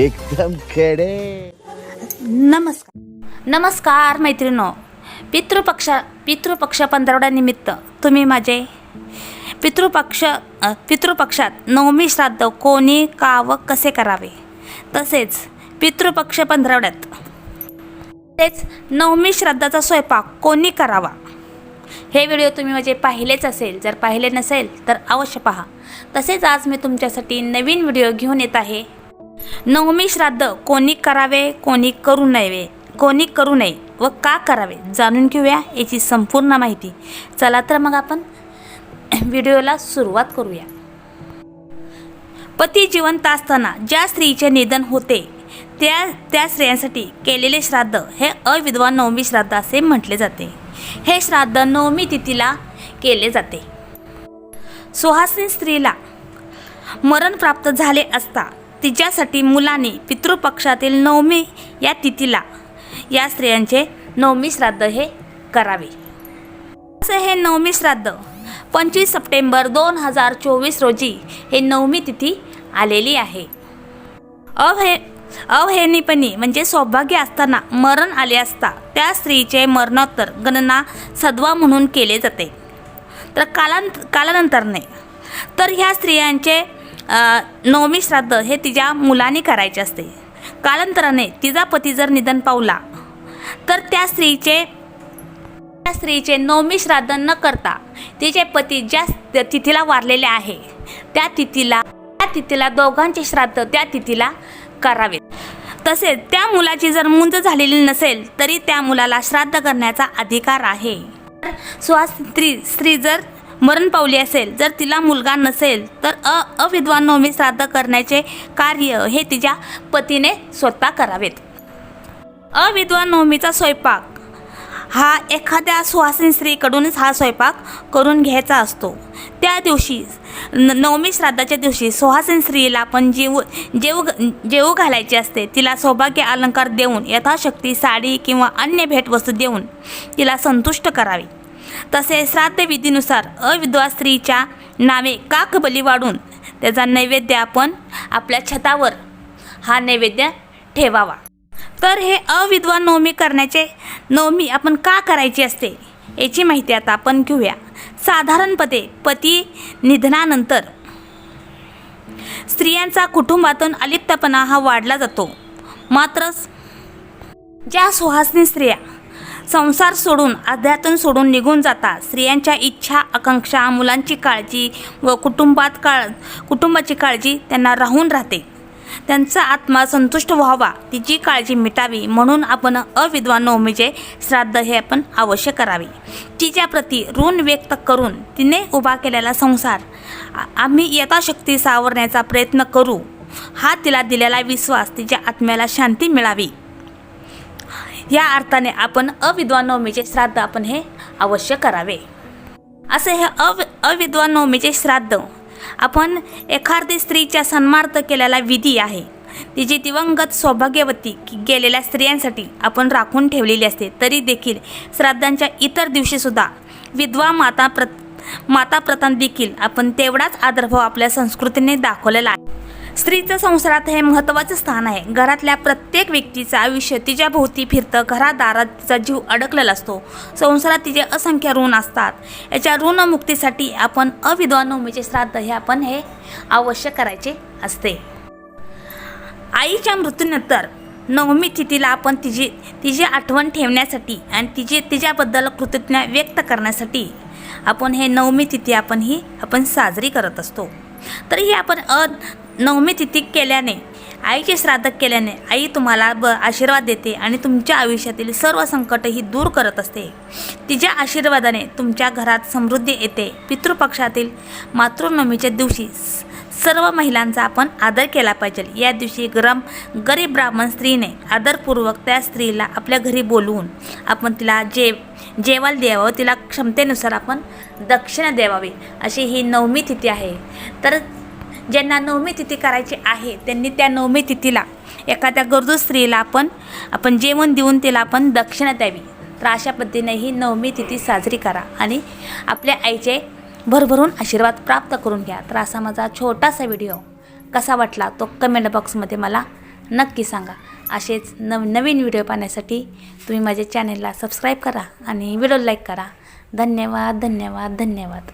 एकदम खेडे. नमस्कार. नमस्कार मैत्रिणो. पितृपक्षा पितृपक्ष पंधरवड्यानिमित्त तुम्ही माझे पितृपक्ष पितृपक्षात नवमी श्राद्ध कोणी का व कसे करावे? तसेच पितृपक्ष पंधरवड्यात. तेच नवमी श्राद्धाचा स्वयंपाक कोणी करावा? हे व्हिडिओ तुम्ही माझे पाहिलेच असेल. जर पाहिले नसेल तर अवश्य पहा. तसेच आज मी तुमच्यासाठी नवीन व्हिडिओ घेऊन येत आहे. नवमी श्राद्ध कोणी करावे कोणी करू नये कोणी करू नये व का करावे जाणून घेऊया याची संपूर्ण माहिती. चला तर मग आपण व्हिडिओला सुरुवात करूया. पती जिवंत असताना ज्या स्त्रीचे निधन होते त्या त्या स्त्रियांसाठी केलेले श्राद्ध हे अविद्वान नवमी श्राद्ध असे म्हटले जाते. हे श्राद्ध नवमी तिथीला केले जाते. सुहासिनी स्त्रीला मरण प्राप्त झाले असता तिच्यासाठी मुलाने पितृपक्षातील नवमी या तिथीला या स्त्रियांचे नवमी श्राद्ध हे करावे. असे हे नवमी श्राद्ध पंचवीस सप्टेंबर दोन हजार चोवीस रोजी हे नवमी तिथी आलेली आहे. अवहे अवहेनीपणी म्हणजे सौभाग्य असताना मरण आले असता त्या स्त्रीचे मरणोत्तर गणना सद्वा म्हणून केले जाते. तर कालांत कालानंतरने तर ह्या स्त्रियांचे नवमी श्राद्ध हे तिच्या मुलाने करायचे असते. कालांतराने तिचा पती जर निधन पावला तर त्या स्त्रीचे त्या स्त्रीचे नवमी श्राद्ध न करता तिचे पती ज्या तिथीला वारलेले आहे त्या तिथीला त्या तिथीला दोघांचे श्राद्ध त्या तिथीला करावेत तसेच त्या मुलाची जर मुंज झालेली नसेल तरी त्या मुलाला श्राद्ध करण्याचा अधिकार आहे. सुहास स्त्री स्त्री जर मरण पावली असेल जर तिला मुलगा नसेल तर अ अविद्वान नवमी श्राद्ध करण्याचे कार्य हे तिच्या पतीने स्वतः करावेत. अविद्वान नवमीचा स्वयंपाक. हा एखाद्या सुहासिनी स्त्रीकडूनच हा स्वयंपाक करून घ्यायचा असतो. त्या दिवशी न नवमी श्राद्धाच्या दिवशी सुहासिनी स्त्रीला पण जेव जेव जेवू घालायची असते. तिला सौभाग्य अलंकार देऊन यथाशक्ती साडी किंवा अन्य भेटवस्तू देऊन तिला संतुष्ट करावे. तसेच श्राद्धविधीनुसार विधीनुसार स्त्रीच्या नावे काकबली वाढून त्याचा नैवेद्य आपण आपल्या छतावर हा नैवेद्य ठेवावा. तर हे अविधवा नवमी करण्याचे नवमी आपण का करायची असते याची माहिती आता आपण घेऊया. साधारणपणे पती निधनानंतर. स्त्रियांचा कुटुंबातून अलिप्तपणा हा वाढला जातो. मात्र ज्या सुहासनी स्त्रिया संसार सोडून अध्यातून सोडून निघून जातात स्त्रियांच्या इच्छा आकांक्षा मुलांची काळजी व कुटुंबात काळ कुटुंबाची काळजी त्यांना राहून राहते. त्यांचा आत्मा संतुष्ट व्हावा. तिची काळजी मिटावी. म्हणून आपण अविद्वान नवमीचे श्राद्ध हे आपण अवश्य करावे. तिच्याप्रती ऋण व्यक्त करून तिने उभा केलेला संसार आम्ही यथाशक्ती सावरण्याचा प्रयत्न करू. हा तिला दिलेला विश्वास तिच्या आत्म्याला शांती मिळावी. या अर्थाने आपण अविद्वान नवमीचे श्राद्ध आपण हे अवश्य करावे. असे हे अव अविद्वान नवमीचे श्राद्ध. आपण एखादी स्त्रीच्या सन्मार्थ केलेला विधी आहे. तिची दिवंगत सौभाग्यवती गेलेल्या स्त्रियांसाठी आपण राखून ठेवलेली असते तरी देखील श्राद्धांच्या इतर दिवशीसुद्धा विधवा माता प्रत माता प्रथम देखील आपण तेवढाच आदरभाव आपल्या संस्कृतीने दाखवलेला आहे. स्त्रीचं संसारात हे महत्त्वाचं स्थान आहे. घरातल्या प्रत्येक व्यक्तीचं आयुष्य तिच्या भोवती फिरतं घरादारात तिचा जीव अडकलेला असतो. संसारात तिचे असंख्य ऋण असतात. याच्या ऋणमुक्तीसाठी आपण अविद्वान नवमीचे श्राद्ध हे आपण हे अवश्य करायचे असते. आईच्या मृत्यूनंतर नवमी तिथीला आपण तिची तिची आठवण ठेवण्यासाठी आणि तिची तिच्याबद्दल कृतज्ञ व्यक्त करण्यासाठी आपण हे नवमी तिथी आपण ही आपण साजरी करत असतो. तरीही आपण अ नवमी तिथी केल्याने आईचे श्राद्ध केल्याने आई तुम्हाला ब आशीर्वाद देते आणि तुमच्या आयुष्यातील सर्व संकट ही दूर करत असते. तिच्या आशीर्वादाने तुमच्या घरात समृद्धी येते. पितृपक्षातील मातृनवमीच्या दिवशी सर्व महिलांचा आपण आदर केला पाहिजे. या दिवशी गरम गरीब ब्राह्मण स्त्रीने आदरपूर्वक त्या स्त्रीला आपल्या घरी बोलवून आपण तिला जे जेवायला द्यावं तिला क्षमतेनुसार आपण दक्षिणा द्यावावी अशी ही नवमी तिथी आहे. तर ज्यांना नवमी तिथी करायची आहे त्यांनी त्या नवमी तिथीला एखाद्या गरजू स्त्रीला आपण आपण जेवण देऊन तिला आपण दक्षिणा द्यावी. तर अशा पद्धतीने ही नवमी तिथी साजरी करा आणि आपल्या आईचे भरभरून आशीर्वाद प्राप्त करून घ्या. तर असा माझा छोटासा व्हिडिओ कसा वाटला तो कमेंट बॉक्समध्ये मला नक्की सांगा. असेच नव नवीन व्हिडिओ पाहण्यासाठी तुम्ही माझ्या चॅनेलला सबस्क्राईब करा आणि व्हिडिओ लाईक करा. धन्यवाद धन्यवाद धन्यवाद.